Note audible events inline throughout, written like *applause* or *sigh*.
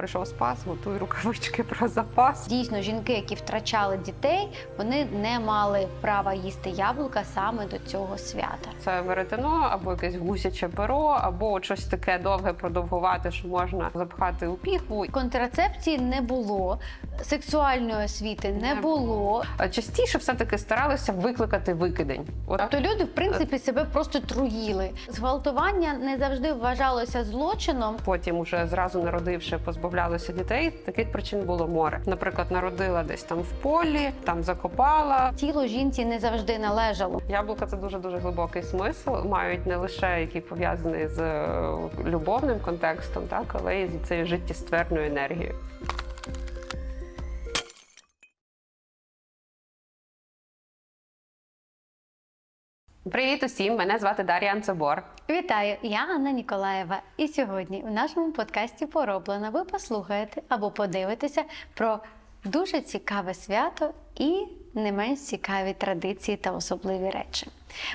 Прийшов спас, готуй рукавички про запас. Дійсно, жінки, які втрачали дітей, вони не мали права їсти яблука саме до цього свята. Це веретено або якесь гусяче перо, або от щось таке довге, продовгувати, що можна запхати у піхву. Контрацепції не було, сексуальної освіти не Не було. А Частіше все-таки старалися викликати викидень. Тобто люди, в принципі, себе просто труїли. Зґвалтування не завжди вважалося злочином. Потім, уже зразу народивши, позбавлялися дітей. Таких причин було море. Наприклад, народила десь там в полі, там закопала. Тіло жінці не завжди належало. Яблука це дуже дуже глибокий смисл. Мають не лише який пов'язаний з е, любовним контекстом, так але й з цією життєстверною енергією. Привіт усім! Мене звати Дар'я Анцебор. Вітаю, я Анна Ніколаєва. І сьогодні у нашому подкасті Пороблено ви послухаєте або подивитеся про дуже цікаве свято і не менш цікаві традиції та особливі речі.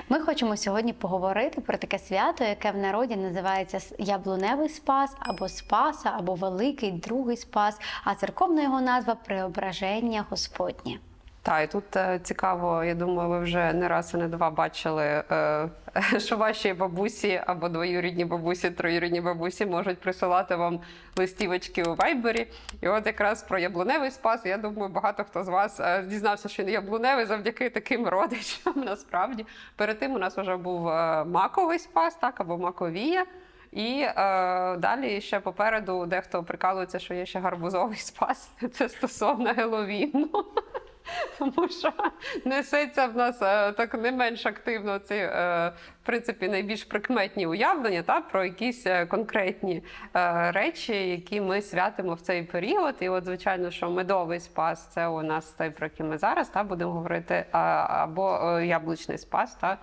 Ми хочемо сьогодні поговорити про таке свято, яке в народі називається Яблуневий Спас або Спаса, або Великий Другий Спас, а церковна його назва Преображення Господнє. Та і тут е, цікаво, я думаю, ви вже не раз і не два бачили, е, *laughs* що ваші бабусі або двоюрідні бабусі, троюрідні бабусі можуть присилати вам листівочки у вайбері. І от якраз про яблуневий спас. Я думаю, багато хто з вас е, дізнався, що яблуневий завдяки таким *laughs* родичам. Насправді перед тим у нас вже був маковий спас, так або маковія. І е, далі ще попереду дехто прикалується, що є ще гарбузовий спас. *laughs* Це стосовно Геловіну. Тому що несеться в нас е, так не менш активно ці, е, в принципі, найбільш прикметні уявлення та, про якісь е, конкретні речі, які ми святимо в цей період. І от, звичайно, що медовий спас це у нас той, про який ми зараз та, будемо говорити, або яблучний спас. Та,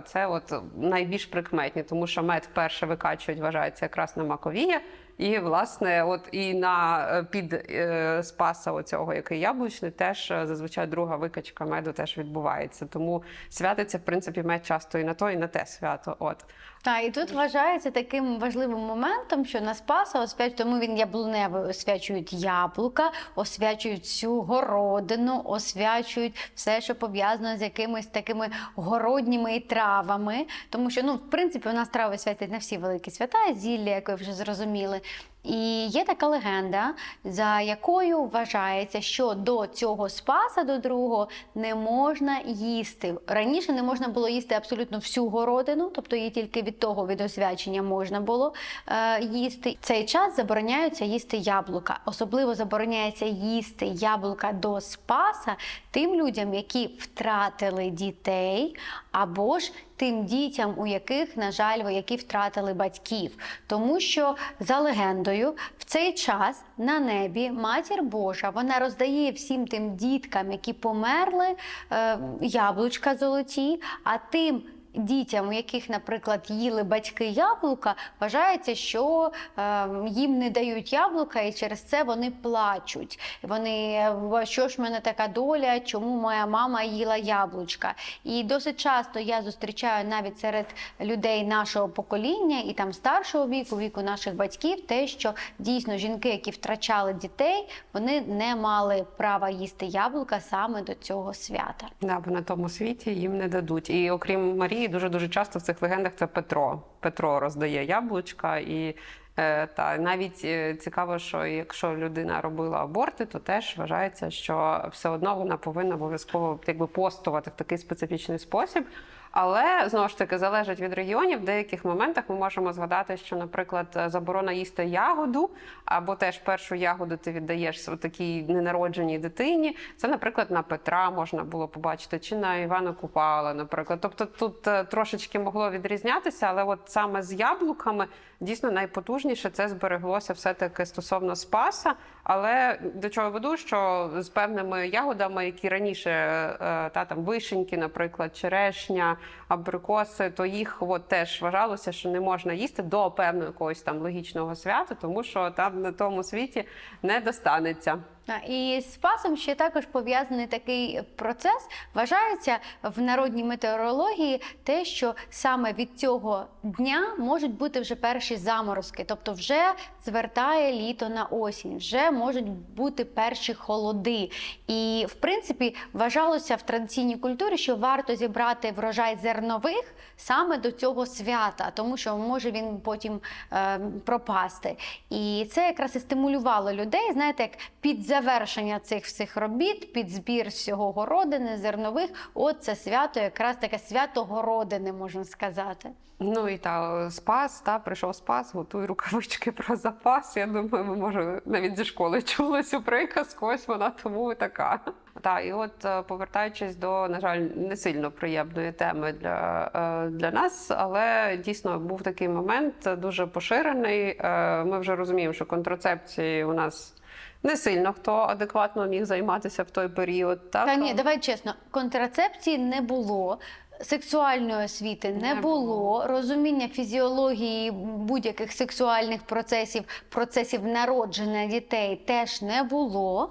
це от найбільш прикметні, тому що мед вперше викачують, вважається якраз на маковія. І власне, от і на е, під е, спаса оцього, який яблучний, теж е, зазвичай друга викачка меду теж відбувається. Тому святиться в принципі мед часто і на то, і на те свято. От Так, і тут вважається таким важливим моментом, що на Спаса освяч... тому він яблуневий освячують яблука, освячують всю городину, освячують все, що пов'язано з якимись такими городніми травами. Тому що, ну, в принципі, у нас трави святять на всі великі свята, зілля, як ви вже зрозуміли. І є така легенда, за якою вважається, що до цього спаса, до другого, не можна їсти. Раніше не можна було їсти абсолютно всю городину, тобто її тільки від того від освячення можна було е, їсти. Цей час забороняється їсти яблука. Особливо забороняється їсти яблука до спаса тим людям, які втратили дітей, або ж тим дітям, у яких, на жаль, вояки втратили батьків. Тому що за легендою в цей час на небі матір Божа вона роздає всім тим діткам, які померли, е, яблучка золоті, а тим. Дітям, у яких, наприклад, їли батьки яблука, вважається, що е, їм не дають яблука, і через це вони плачуть. Вони «Е, що ж в мене така доля, чому моя мама їла яблучка? І досить часто я зустрічаю навіть серед людей нашого покоління і там старшого віку, віку наших батьків, те, що дійсно жінки, які втрачали дітей, вони не мали права їсти яблука саме до цього свята. да, бо на тому світі їм не дадуть. І окрім Марії, дуже дуже часто в цих легендах це Петро. Петро роздає яблучка і. е, Та навіть е, цікаво, що якщо людина робила аборти, то теж вважається, що все одно вона повинна обов'язково якби постувати в такий специфічний спосіб. Але знову ж таки залежить від регіонів. В деяких моментах ми можемо згадати, що, наприклад, заборона їсти ягоду, або теж першу ягоду ти віддаєш такій ненародженій дитині. Це, наприклад, на Петра можна було побачити, чи на Івана Купала, наприклад. Тобто тут е, трошечки могло відрізнятися, але от саме з яблуками дійсно найпотужніше це збереглося все-таки стосовно Спаса. Але до чого веду, що з певними ягодами, які раніше е, та там вишеньки, наприклад, черешня, абрикоси, то їх от теж вважалося, що не можна їсти до певного якогось там логічного свята, тому що там на тому світі не достанеться. А, І з спасом ще також пов'язаний такий процес. Вважається в народній метеорології те, що саме від цього дня можуть бути вже перші заморозки, тобто вже звертає літо на осінь, вже можуть бути перші холоди. І в принципі вважалося в традиційній культурі, що варто зібрати врожай зернових саме до цього свята, тому що може він потім е, пропасти. І це якраз і стимулювало людей, знаєте, як під завершення цих всіх робіт, під збір всього городини, зернових. От це свято, якраз таке свято городини, можна сказати. Ну і та спас, та прийшов спас, готуй рукавички про запас. Я думаю, ми може навіть зі школи чули цю приказку. Ось вона тому і така. Та і от е, повертаючись до, на жаль, не сильно приємної теми для, е, для нас, але дійсно був такий момент дуже поширений. Е, Ми вже розуміємо, що контрацепції у нас не сильно хто адекватно міг займатися в той період. Так? Та ні, давай чесно, контрацепції не було. Сексуальної освіти не, Не було. було. розуміння фізіології будь-яких сексуальних процесів, процесів народження дітей теж не було.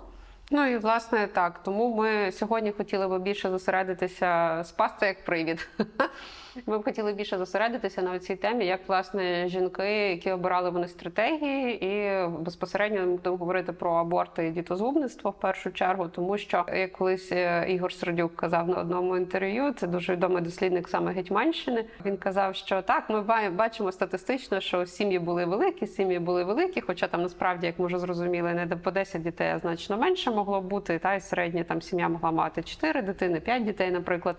Ну і власне так. Тому ми сьогодні хотіли би більше зосередитися спасти як привід. *laughs* Ми б хотіли більше зосередитися на цій темі, як власне жінки, які обирали вони стратегії, і безпосередньо ми будемо говорити про аборти і дітозгубництво в першу чергу, тому що як колись е, Ігор Сердюк казав на одному інтерв'ю, це дуже відомий дослідник саме Гетьманщини. Він казав, що так, ми бачимо статистично, що сім'ї були великі, сім'ї були великі, хоча там насправді, як ми вже зрозуміли, не по 10 дітей, а значно менше могло бути. Та й середня там сім'я могла мати 4 дитини, 5 дітей, наприклад.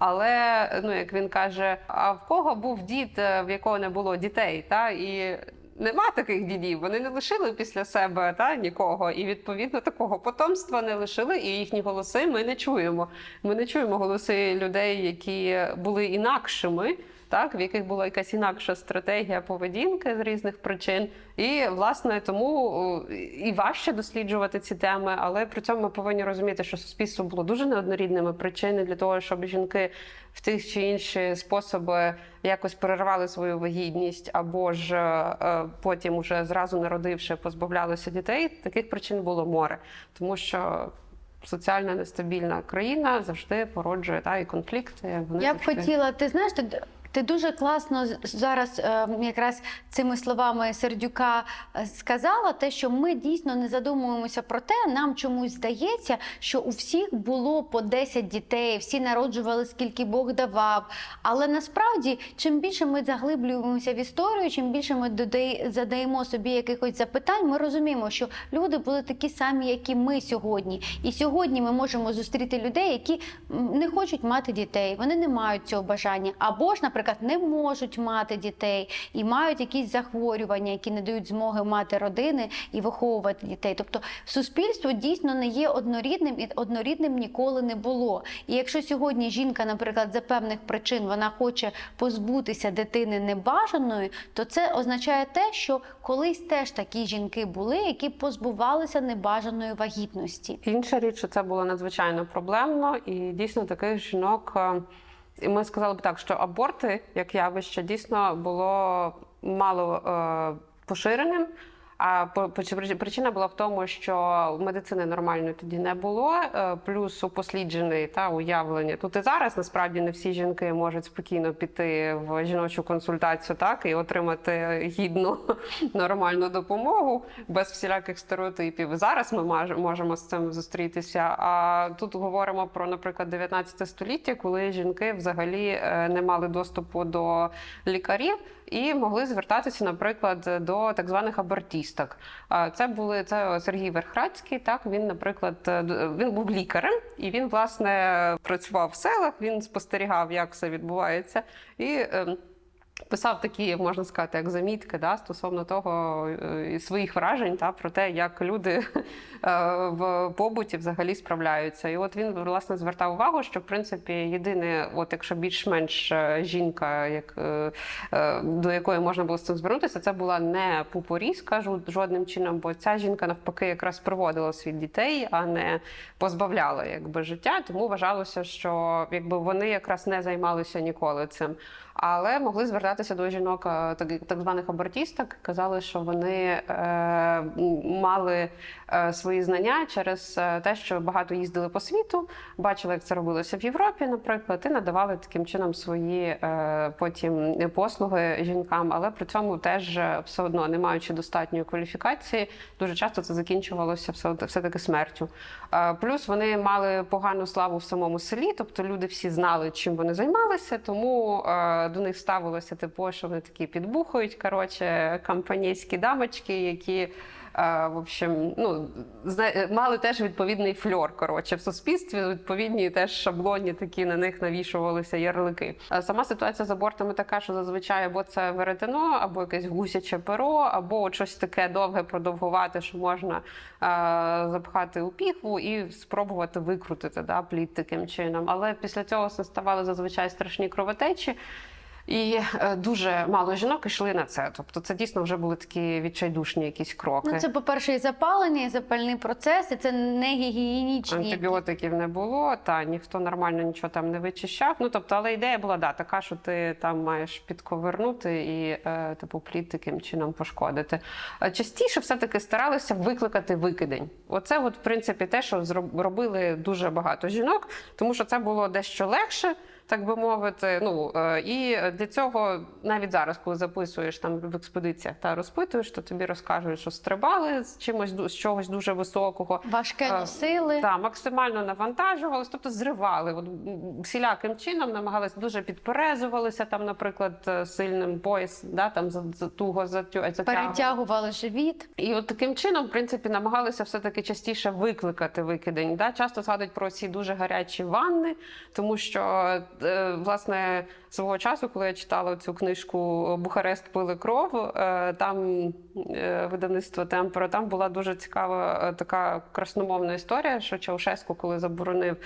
Але ну як він каже: а в кого був дід, е, в якого не було дітей, та і. Нема таких дідів, вони не лишили після себе та нікого, і відповідно такого потомства не лишили, і їхні голоси ми не чуємо. Ми не чуємо голоси людей, які були інакшими, так в яких була якась інакша стратегія поведінки з різних причин. І власне тому і важче досліджувати ці теми, але при цьому ми повинні розуміти, що суспільство було дуже неоднорідними причини для того, щоб жінки в тих чи інші способи якось перервали свою вагітність, або ж е, потім, уже зразу народивши, позбавлялися дітей. Таких причин було море, тому що. Соціально нестабільна країна завжди породжує та і конфлікти. Вони Я б хотіла, ти знаєш, ти, ти дуже класно зараз е, якраз цими словами Сердюка е, сказала, те, що ми дійсно не задумуємося про те, нам чомусь здається, що у всіх було по 10 дітей, всі народжували скільки Бог давав. Але насправді, чим більше ми заглиблюємося в історію, чим більше ми задаємо собі якихось запитань, ми розуміємо, що люди були такі самі, як і ми сьогодні. І сьогодні ми можемо зустріти людей, які не хочуть мати дітей, вони не мають цього бажання, або ж, наприклад, не можуть мати дітей і мають якісь захворювання, які не дають змоги мати родини і виховувати дітей. Тобто суспільство дійсно не є однорідним і однорідним ніколи не було. І якщо сьогодні жінка, наприклад, за певних причин вона хоче позбутися дитини небажаної, то це означає те, що колись теж такі жінки були, які позбувалися небажаної вагітності. Інша річ, що це було надзвичайно проблемно, і дійсно таких жінок. І ми сказали б так, що аборти як явище дійсно було мало е, поширеним. А причина була в тому, що медицини нормальної тоді не було, е, плюс упосліджений та уявлення. Тут і зараз насправді не всі жінки можуть спокійно піти в жіночу консультацію, так і отримати гідну *laughs* нормальну допомогу без всіляких стереотипів. Зараз ми можемо з цим зустрітися. А тут говоримо про, наприклад, 19 століття, коли жінки взагалі е, не мали доступу до лікарів. І могли звертатися, наприклад, до так званих абортісток. Це були це Сергій Верхрадський. Так він, наприклад, е, він був лікарем, і він власне працював в селах. Він спостерігав, як все відбувається, і ем, писав такі, можна сказати, як замітки да, стосовно того е, своїх вражень та про те, як люди *laughs* е, в побуті взагалі справляються. І от він власне звертав увагу, що в принципі єдине, от якщо більш-менш е, жінка, як до якої можна було з цим звернутися, це була не пупорізка жодним чином, бо ця жінка навпаки якраз приводила світ дітей, а не позбавляла якби життя. Тому вважалося, що якби вони якраз не займалися ніколи цим. Але могли звертатися звертатися до жінок, е, так, так званих абортісток. Казали, що вони е, мали е, свої знання через те, що багато їздили по світу, бачили, як це робилося в Європі, наприклад, і надавали таким чином свої потім послуги жінкам, але при цьому теж все одно, не маючи достатньої кваліфікації, дуже часто це закінчувалося все, таки смертю. Плюс вони мали погану славу в самому селі, тобто люди всі знали, чим вони займалися, тому до них ставилося типу, що вони такі підбухають. Коротше, компанійські дамочки, які. е, В общем, ну мали теж відповідний фльор. Коротше, в суспільстві відповідні теж шаблонні такі на них навішувалися ярлики. Е, Сама ситуація з абортами така, що зазвичай або це веретено, або якесь гусяче перо, або щось таке довге, продовгувати, що можна е, запхати у піхву і спробувати викрутити да, плід таким чином. Але після цього ставали зазвичай страшні кровотечі. І е, дуже мало жінок йшли на це. Тобто, це дійсно вже були такі відчайдушні якісь кроки. Ну, це, по-перше, і запалення, і запальний процес, і це не гігієнічні. Антибіотиків не було, та ніхто нормально нічого там не вичищав. Ну тобто, але ідея була да, така, що ти там маєш підковернути і е, типу плід таким чином пошкодити. Частіше все-таки старалися викликати викидень. Оце, от, в принципі, те, що робили дуже багато жінок, тому що це було дещо легше. Так би мовити, ну е, і для цього навіть зараз, коли записуєш там в експедиціях та розпитуєш, то тобі розкажуть, що стрибали з чимось з чогось дуже високого. Важке Е, носили. Так, максимально навантажувалися, тобто зривали. От, всіляким чином намагалися дуже підперезувалися, там, наприклад, е, сильним пояс, да, там за, за туго затягували. Перетягували живіт. І от таким чином, в принципі, намагалися все-таки частіше викликати викидень. Да? Часто згадують про ці дуже гарячі ванни, тому що власне свого часу, коли я читала цю книжку Бухарест пили кров, е, там е, видавництво Темпера, там була дуже цікава е, така красномовна історія, що Чаушеску, коли заборонив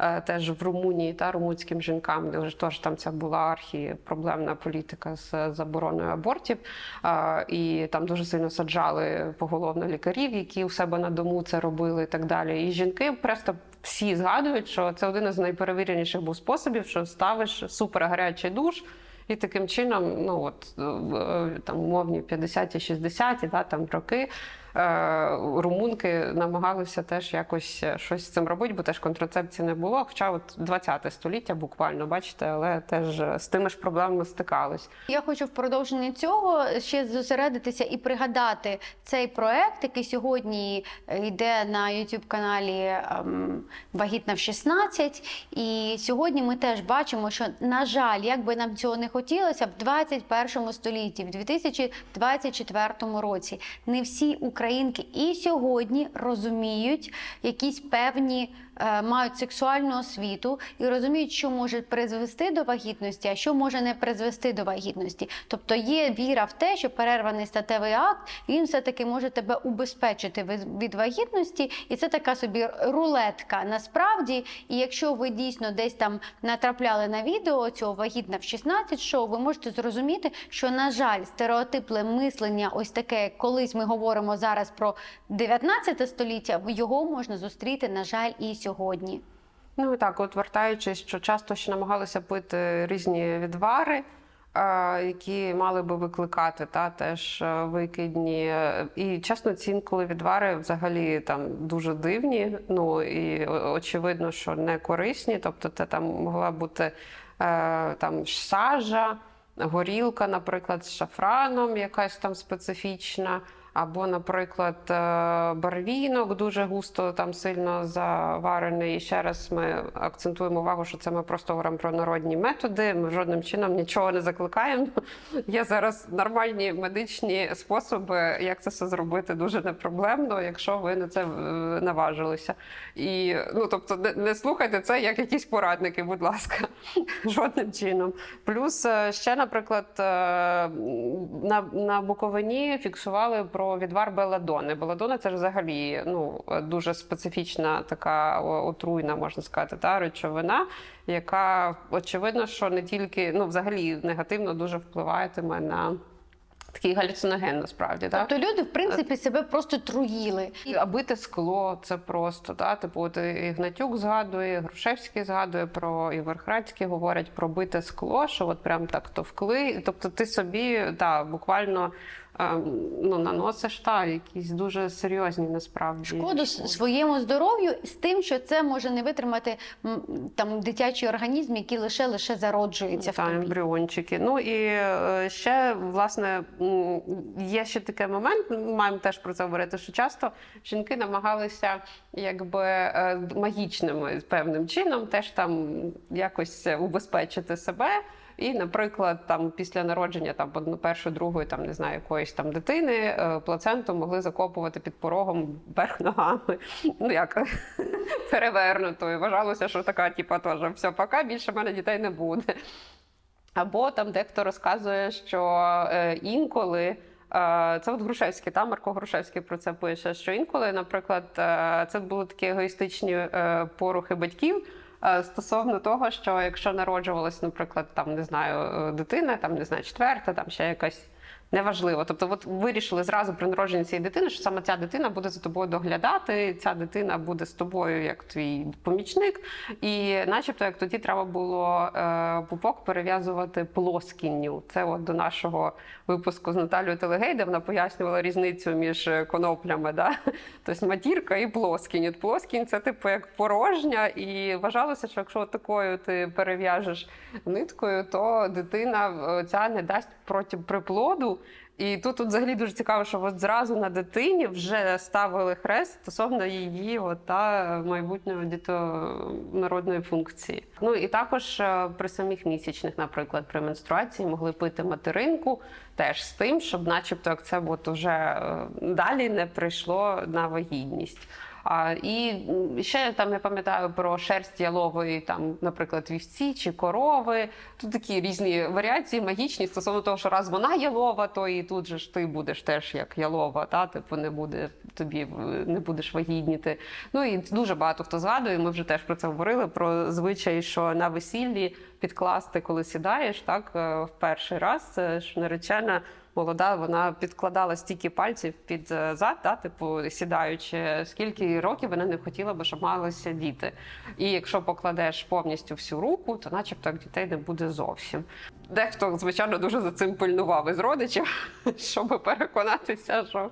е, теж в Румунії та румунським жінкам, де вже теж там ця була архі проблемна політика з забороною абортів. Е, І там дуже сильно саджали поголовно лікарів, які у себе на дому це робили і так далі. І жінки просто всі згадують, що це один із найперевіреніших був способів, що ставиш супер гарячий душ. І таким чином, ну от е, там умовні 50-ті, 60-ті, да, роки румунки намагалися теж якось е, щось з цим робити, бо теж контрацепції не було. Хоча от 20-те століття буквально, бачите, але теж е, з тими ж проблемами стикались. Я хочу в продовженні цього ще зосередитися і пригадати цей проект, який сьогодні е, йде на youtube каналі ем, Вагітна в 16. І сьогодні ми теж бачимо, що, на жаль, як би нам цього не хотілося, в 21 столітті, в 2024 році, не всі українки і сьогодні розуміють якісь певні. Е, Мають сексуальну освіту і розуміють, що може призвести до вагітності, а що може не призвести до вагітності. Тобто є віра в те, що перерваний статевий акт він все-таки може тебе убезпечити від- вагітності, і це така собі рулетка. Насправді, і якщо ви дійсно десь там натрапляли на відео цього вагітна в 16 шоу, ви можете зрозуміти, що на жаль, стереотипне мислення, ось таке, колись ми говоримо зараз про 19 століття, його можна зустріти, на жаль, і сьогодні. Ну і так, от вертаючись, що часто ще намагалися пити різні відвари, е, які мали би викликати та теж е, викидні. І чесно, ці інколи відвари взагалі там дуже дивні. Ну і очевидно, що не корисні. Тобто, це там могла бути е, там сажа, горілка, наприклад, з шафраном, якась там специфічна. Або, наприклад, е, барвінок дуже густо там сильно заварений. І ще раз ми акцентуємо увагу, що це ми просто говоримо про народні методи. Ми жодним чином нічого не закликаємо. Є зараз нормальні медичні способи, як це все зробити дуже непроблемно, якщо ви на це е, наважилися. І ну тобто, не, слухайте це як якісь порадники, будь ласка, *laughs* жодним чином. Плюс е, ще, наприклад, на, на Буковині фіксували про відвар беладони. Беладона це ж взагалі ну, дуже специфічна така отруйна, можна сказати, та речовина, яка очевидно, що не тільки ну, взагалі негативно дуже впливатиме на. такий галюциноген, насправді. так? Тобто люди, в принципі, себе просто труїли. І А бите скло це просто да? типу, от Ігнатюк згадує, Грушевський згадує про і Верхрадський говорять про бите скло, що от прям так товкли. Тобто ти собі та буквально ну, наносиш та якісь дуже серйозні насправді Шкоду своєму здоров'ю з тим, що це може не витримати там дитячий організм, який лише лише зароджується в Та, тобі. ембріончики. Ну і е, ще власне є ще такий момент. ми Маємо теж про це говорити, що часто жінки намагалися якби е, магічними певним чином теж там якось убезпечити себе. І, наприклад, там після народження там одну першої, другої, там не знаю, якоїсь там дитини е, плаценту могли закопувати під порогом вверх ногами. *laughs* Ну як *laughs* перевернутою. Вважалося, що така, типа, теж все, пока більше в мене дітей не буде. Або там дехто розказує, що е, інколи. е, Це от Грушевський, та Марко Грушевський про це пише. Що інколи, наприклад, це були такі егоїстичні порухи батьків стосовно того, що якщо народжувалась, наприклад, там не знаю, е, дитина, там не знаю, четверта, там ще якась. Неважливо. Тобто, от вирішили зразу при народженні цієї дитини, що саме ця дитина буде за тобою доглядати, ця дитина буде з тобою як твій помічник. І начебто, як тоді треба було е, пупок перев'язувати плоскінню. Це от до нашого випуску з Наталією Телегей, де вона пояснювала різницю між коноплями. Да? *laughs* Тобто матірка і плоскінь. От плоскінь це типу як порожня, і вважалося, що якщо такою ти перев'яжеш ниткою, то дитина е, ця не дасть проти приплоду. І тут, тут взагалі дуже цікаво, що от зразу на дитині вже ставили хрест стосовно її от, та майбутньої дітонародної функції. Ну і також е, при самих місячних, наприклад, при менструації могли пити материнку теж з тим, щоб, начебто, як це от уже е, далі не прийшло на вагітність. А, і ще там я пам'ятаю про шерсть ялової, там, наприклад, вівці чи корови. Тут такі різні варіації магічні стосовно того, що раз вона ялова, то і тут же ж ти будеш теж як ялова, та типу не буде тобі е, не будеш вагітніти. Ну і дуже багато хто згадує. Ми вже теж про це говорили. Про звичай, що на весіллі підкласти, коли сідаєш, так е, в перший раз, що наречена молода, вона підкладала стільки пальців під е, зад, да, типу сідаючи, скільки років вона не хотіла би, щоб малися діти. І якщо покладеш повністю всю руку, то начебто дітей не буде зовсім. Дехто, звичайно, дуже за цим пильнував із родичів, *laughs* щоб переконатися, що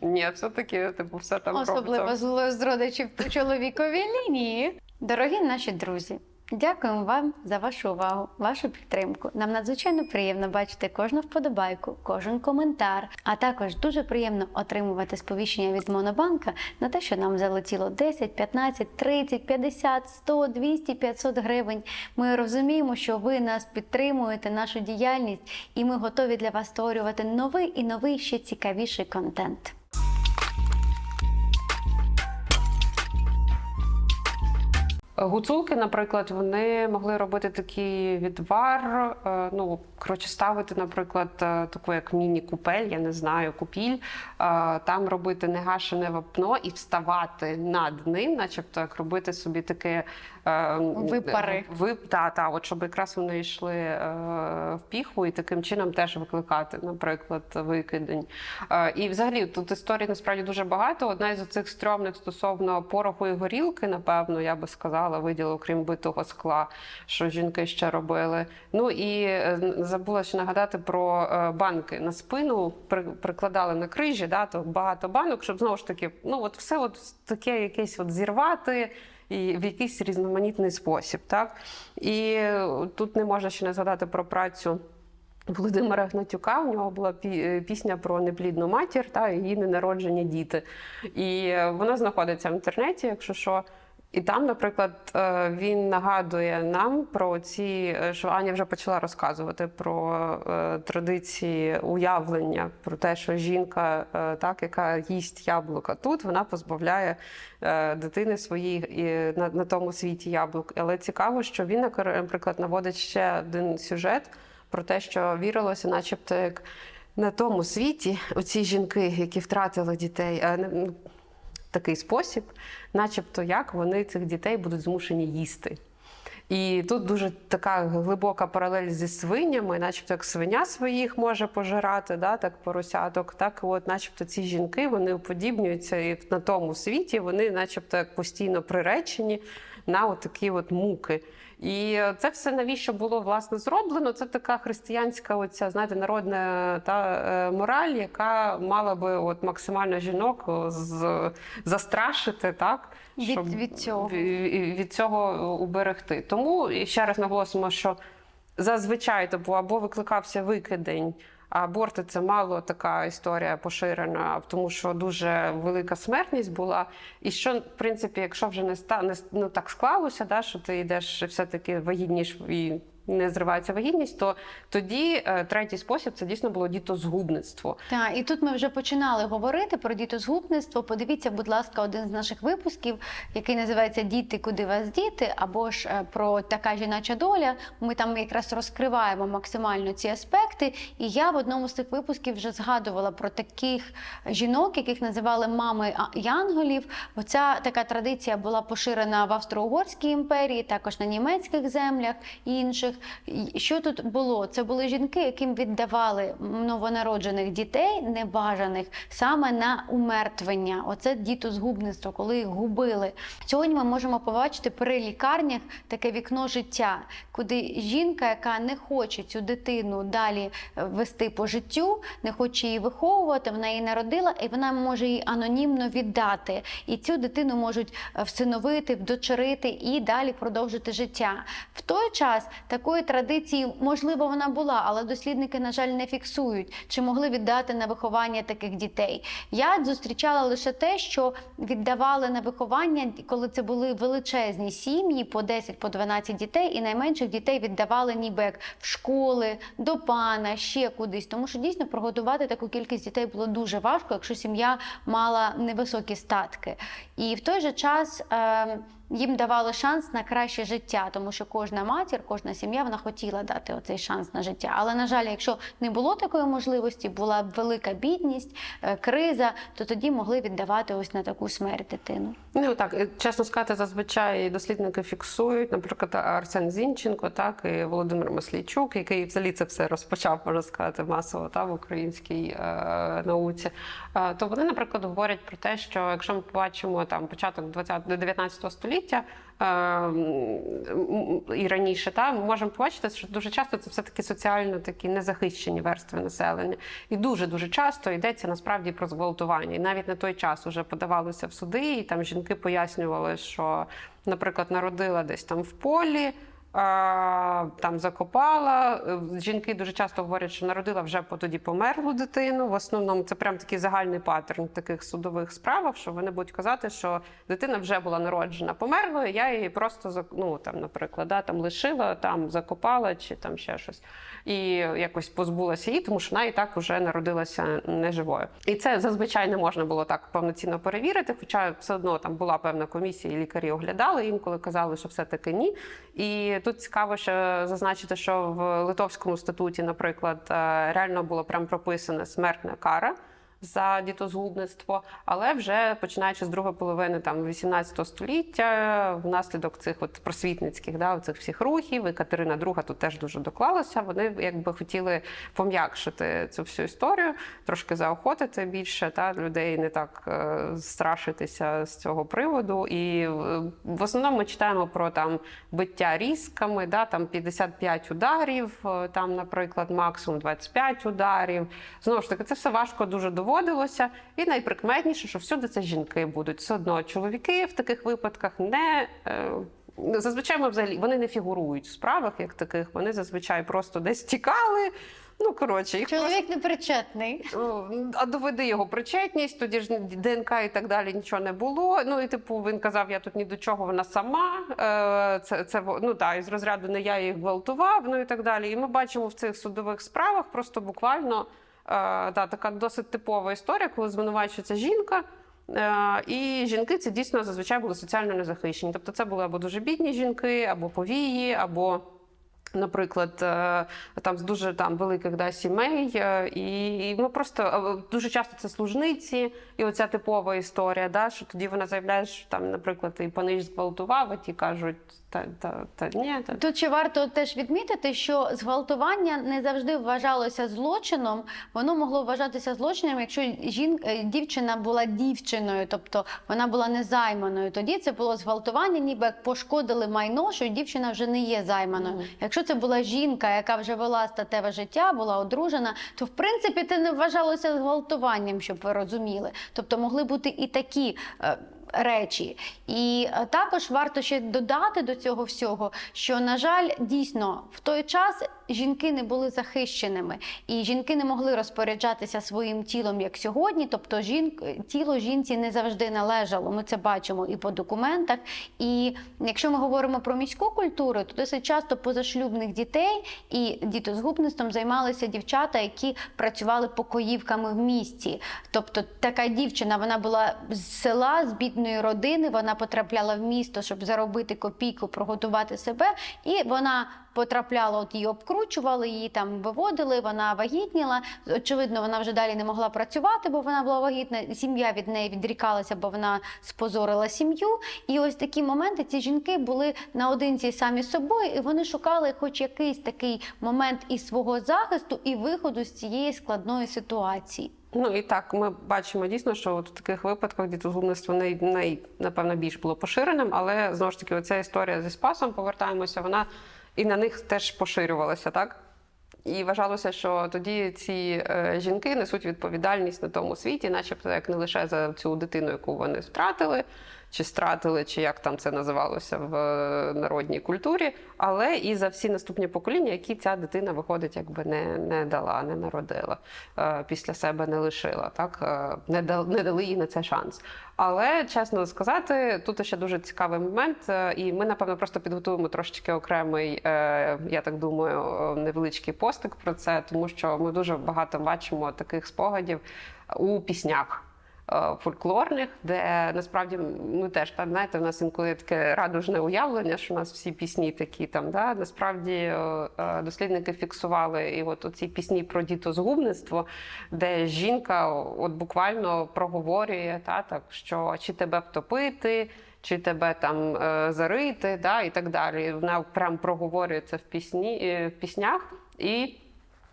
ні, все-таки типу, все там Особливо робиться. з з родичів по чоловіковій лінії. Дорогі наші друзі, дякуємо вам за вашу увагу, вашу підтримку. Нам надзвичайно приємно бачити кожну вподобайку, кожен коментар, а також дуже приємно отримувати сповіщення від Монобанка на те, що нам залетіло 10, 15, 30, 50, 100, 200, 500 гривень. Ми розуміємо, що ви нас підтримуєте, нашу діяльність, і ми готові для вас створювати новий і новий ще цікавіший контент. Гуцулки, наприклад, вони могли робити такий відвар, е, ну коротше, ставити, наприклад, е, таку як міні-купель, я не знаю, купіль, е, там робити негашене вапно і вставати над ним, начебто як робити собі таке Випари. Вип, та, та, от щоб якраз вони йшли в піхву і таким чином теж викликати, наприклад, викидень. І взагалі тут історій насправді дуже багато. Одна із цих стрьомних стосовно пороху і горілки, напевно, я би сказала, виділа, окрім битого скла, що жінки ще робили. Ну і е, забула ще нагадати про е, банки на спину, прикладали на крижі, да, то багато банок, щоб знову ж таки, ну от все от таке якесь от зірвати і в якийсь різноманітний спосіб. Так? І е, тут не можна ще не згадати про працю. Володимира Гнатюка, у нього була пісня про неплідну матір та її ненароджені діти. І вона знаходиться в інтернеті, якщо що. І там, наприклад, е, він нагадує нам про ці, е, що Аня вже почала розказувати про е, традиції уявлення, про те, що жінка, так, яка їсть яблука тут, вона позбавляє дитини своїй на, на тому світі яблук. Але цікаво, що він, наприклад, наводить ще один сюжет про те, що вірилося, начебто, як на тому світі оці жінки, які втратили дітей, такий спосіб, начебто, як вони цих дітей будуть змушені їсти. І тут дуже така глибока паралель зі свинями, начебто як свиня своїх може пожирати, да, так поросяток, так от, начебто, ці жінки вони уподібнюються і на тому світі, вони, начебто, як постійно приречені на такі от муки. І це все навіщо було власне зроблено? Це така християнська, оця знаєте, народна та е, мораль, яка мала би от максимально жінок з застрашити, так Від- від цього. ві- від цього уберегти. Тому і ще раз наголосимо, що зазвичай то був або викликався викидень. Аборти це мало така історія поширена, тому що дуже велика смертність була. І що, в принципі, якщо вже не ста не ну, так склалося, да, що ти йдеш все-таки вагітніш і не зривається вагітність, то тоді е, третій спосіб це дійсно було дітозгубництво. Так, і тут ми вже починали говорити про дітозгубництво. Подивіться, будь ласка, один з наших випусків, який називається Діти, куди вас діти, або ж е, про така жіноча доля. Ми там якраз розкриваємо максимально ці аспекти. І я в одному з цих випусків вже згадувала про таких жінок, яких називали мами янголів. Оця така традиція була поширена в Австро-Угорській імперії, також на німецьких землях і інших. І Що тут було? Це були жінки, яким віддавали новонароджених дітей, небажаних, саме на умертвення. Оце дітозгубництво, коли їх губили. Сьогодні ми можемо побачити при лікарнях таке вікно життя, куди жінка, яка не хоче цю дитину далі е, вести по життю, не хоче її виховувати, вона її народила, і вона може її анонімно віддати. І цю дитину можуть е, всиновити, вдочерити і далі продовжити життя. В той час такої традиції, можливо, вона була, але дослідники, на жаль, не фіксують, чи могли віддати на виховання таких дітей. Я зустрічала лише те, що віддавали на виховання, коли це були величезні сім'ї, по 10 по 12 дітей, і найменших дітей віддавали ніби як в школи, до пана, ще кудись. Тому що дійсно прогодувати таку кількість дітей було дуже важко, якщо сім'я мала невисокі статки. І в той же час. Е- їм давали шанс на краще життя, тому що кожна матір, кожна сім'я вона хотіла дати оцей шанс на життя. Але на жаль, якщо не було такої можливості, була велика бідність, е, криза, то тоді могли віддавати ось на таку смерть дитину. Ну так, чесно сказати, зазвичай дослідники фіксують, наприклад, Арсен Зінченко, так і Володимир Маслійчук, який взагалі це все розпочав, можна сказати, масово та в українській е, науці. Е, то вони, наприклад, говорять про те, що якщо ми побачимо там початок 20 19 століття. Е, І раніше та ми можемо побачити, що дуже часто це все таки соціально такі незахищені верстви населення, і дуже дуже часто йдеться насправді про зґвалтування. І навіть на той час вже подавалося в суди, і там жінки пояснювали, що, наприклад, народила десь там в полі. Там закопала. Е, Жінки дуже часто говорять, що народила вже тоді померлу дитину. В основному це прям такий загальний паттерн в таких судових справах, що вони будуть казати, що дитина вже була народжена померлою. Я її просто ну, там, наприклад, да, там лишила, там закопала чи там ще щось, і якось позбулася її, тому що вона і так вже народилася неживою. І це зазвичай не можна було так повноцінно перевірити. Хоча все одно там була певна комісія, і лікарі оглядали, інколи казали, що все таки ні. І тут цікаво ще зазначити, що в литовському статуті, наприклад, е, реально було прям прописана смертна кара. За дітозгубництво, але вже починаючи з другої половини там 18 століття, внаслідок цих от просвітницьких да, цих всіх рухів, і Катерина II тут теж дуже доклалася. Вони якби хотіли пом'якшити цю всю історію, трошки заохотити більше та людей не так е, страшитися з цього приводу. І е, в основному ми читаємо про там биття різками, да, там 55 ударів, е, там, наприклад, максимум 25 ударів. Знову ж таки, це все важко дуже доводилося. І найприкметніше, що всюди це жінки будуть. Все одно чоловіки в таких випадках не. е, Зазвичай ми взагалі вони не фігурують в справах як таких. Вони зазвичай просто десь тікали. Ну коротше, їх просто Чоловік непричетний. А доведи його причетність, тоді ж ДНК і так далі нічого не було. Ну і типу він казав, я тут ні до чого, вона сама. Е, Це це ну так, із розряду не я їх гвалтував, ну і так далі. І ми бачимо в цих судових справах просто буквально да, така досить типова історія, коли звинувачується жінка. Е, І жінки це дійсно зазвичай були соціально незахищені. Тобто це були або дуже бідні жінки, або повії, або Наприклад, е, там з дуже там великих да, сімей, е, і, і ми просто е, дуже часто це служниці, і оця типова історія, да, що тоді вона заявляє, що там, наприклад, і панич зґвалтував, а ті кажуть, та, та, та ні, та Тут ще варто теж відмітити, що зґвалтування не завжди вважалося злочином. Воно могло вважатися злочином, якщо жінка дівчина була дівчиною, тобто вона була незайманою. Тоді це було зґвалтування, ніби як пошкодили майно, що дівчина вже не є займаною. Мгм. Якщо це була жінка, яка вже вела статеве життя, була одружена, то в принципі це не вважалося зґвалтуванням, щоб ви розуміли. Тобто могли бути і такі. е, Речі, і е, також варто ще додати до цього всього, що на жаль, дійсно в той час жінки не були захищеними, і жінки не могли розпоряджатися своїм тілом як сьогодні. Тобто, жінк тіло жінці не завжди належало. Ми це бачимо і по документах. І якщо ми говоримо про міську культуру, то досить часто позашлюбних дітей і дітозгубництвом займалися дівчата, які працювали покоївками в місті. Тобто така дівчина вона була з села, з бідної родини, вона потрапляла в місто, щоб заробити копійку, прогодувати себе, і вона потрапляла, от її обкручували, її там виводили, вона вагітніла. Очевидно, вона вже далі не могла працювати, бо вона була вагітна. Сім'я від неї відрікалася, бо вона спозорила сім'ю. І ось такі моменти ці жінки були наодинці самі з собою, і вони шукали хоч якийсь такий момент і свого захисту, і виходу з цієї складної ситуації. Ну і так, ми бачимо дійсно, що от в таких випадках дітозгубництво най, най, напевно більш було поширеним, але знову ж таки, оця історія зі спасом повертаємося, вона і на них теж поширювалося, так? І вважалося, що тоді ці е, жінки несуть відповідальність на тому світі, начебто як не лише за цю дитину, яку вони втратили, чи стратили, чи як там це називалося в е, народній культурі, але і за всі наступні покоління, які ця дитина виходить, якби не, не дала, не народила, е, після себе не лишила, так е, не дали, не дали їй на це шанс. Але чесно сказати, тут ще дуже цікавий момент, і ми напевно просто підготуємо трошечки окремий, я так думаю, невеличкий постик про це, тому що ми дуже багато бачимо таких спогадів у піснях. Е, Фольклорних, де насправді ми теж так знаєте, в нас інколи таке радужне уявлення, що у нас всі пісні такі там. Да? Насправді е, е, дослідники фіксували і от оці пісні про дітозгубництво, де жінка от буквально проговорює та, так, що чи тебе втопити, чи тебе там зарити, да, і так далі. Вона прям проговорює це в пісні в піснях і.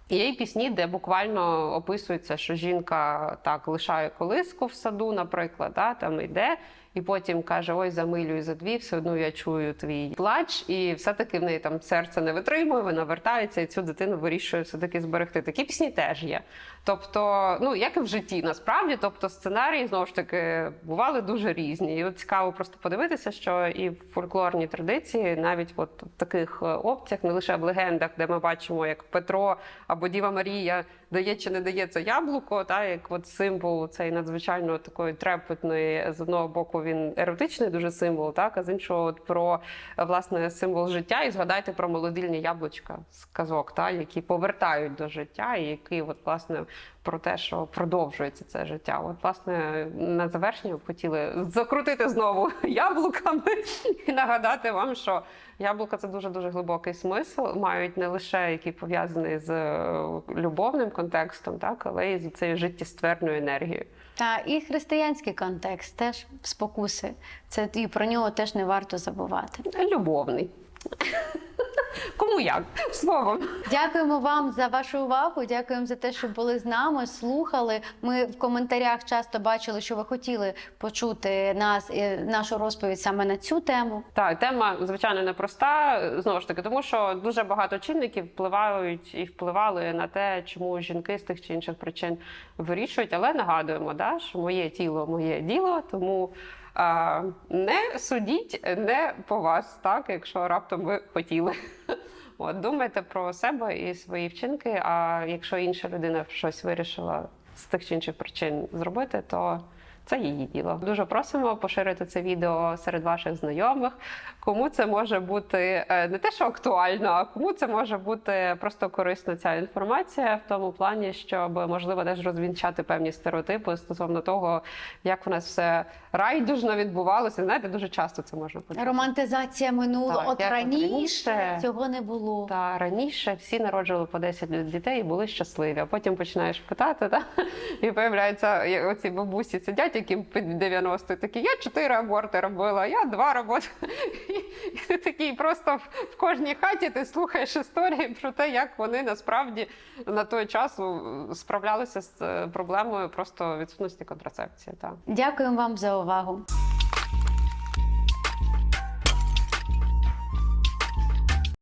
Є й пісні, де буквально описується, що жінка так лишає колиску в саду, наприклад, да, там йде, і потім каже: Ой, замилюй за дві, все одно я чую твій плач, і все-таки в неї там серце не витримує, вона вертається і цю дитину вирішує все-таки зберегти. Такі пісні теж є. Тобто, ну як і в житті, насправді, тобто сценарії знову ж таки бували дуже різні. І от цікаво просто подивитися, що і в фольклорній традиції, навіть от в таких е, опціях, не лише в легендах, де ми бачимо, як Петро або Діва Марія дає чи не дає це яблуко, та як от символ цей надзвичайно такої трепетної, з одного боку, він еротичний дуже символ, так а з іншого от про власне символ життя. І згадайте про молодильні яблучка з казок, та які повертають до життя, і які от власне про те, що продовжується це життя. От, власне, на завершення б хотіли закрутити знову *laughs* яблуками і нагадати вам, що яблука це дуже дуже глибокий смисл, мають не лише який пов'язаний з е, любовним контекстом, так але і з цією життєстверною енергією. Та і християнський контекст теж спокуси. Це і про нього теж не варто забувати. Любовний. Кому як? Словом. Дякуємо вам за вашу увагу. Дякуємо за те, що були з нами, слухали. Ми в коментарях часто бачили, що ви хотіли почути нас і нашу розповідь саме на цю тему. Так, тема звичайно непроста. Знову ж таки, тому що дуже багато чинників впливають і впливали на те, чому жінки з тих чи інших причин вирішують. Але нагадуємо, да, що моє тіло, моє діло, тому. Не судіть не по вас, так, якщо раптом ви хотіли. *laughs* От, думайте про себе і свої вчинки. А якщо інша людина щось вирішила з тих чи інших причин зробити, то це її діло. Дуже просимо поширити це відео серед ваших знайомих. Кому це може бути е, не те, що актуально, а кому це може бути просто корисна ця інформація в тому плані, щоб можливо теж розвінчати певні стереотипи стосовно того, як в нас все райдужно відбувалося. Знаєте, дуже часто це можна почути. Романтизація минулого. Так, От раніше раніше. цього не було. Та раніше всі народжували по 10 дітей і були щасливі. А потім починаєш питати, та? і виявляється, оці бабусі сидять, яким під 90 такі, я чотири аборти робила, я два роботи. *laughs* І ти такий просто в, кожній хаті ти слухаєш історії про те, як вони насправді на той час справлялися з е, проблемою просто відсутності контрацепції. Так. Дякую вам за увагу.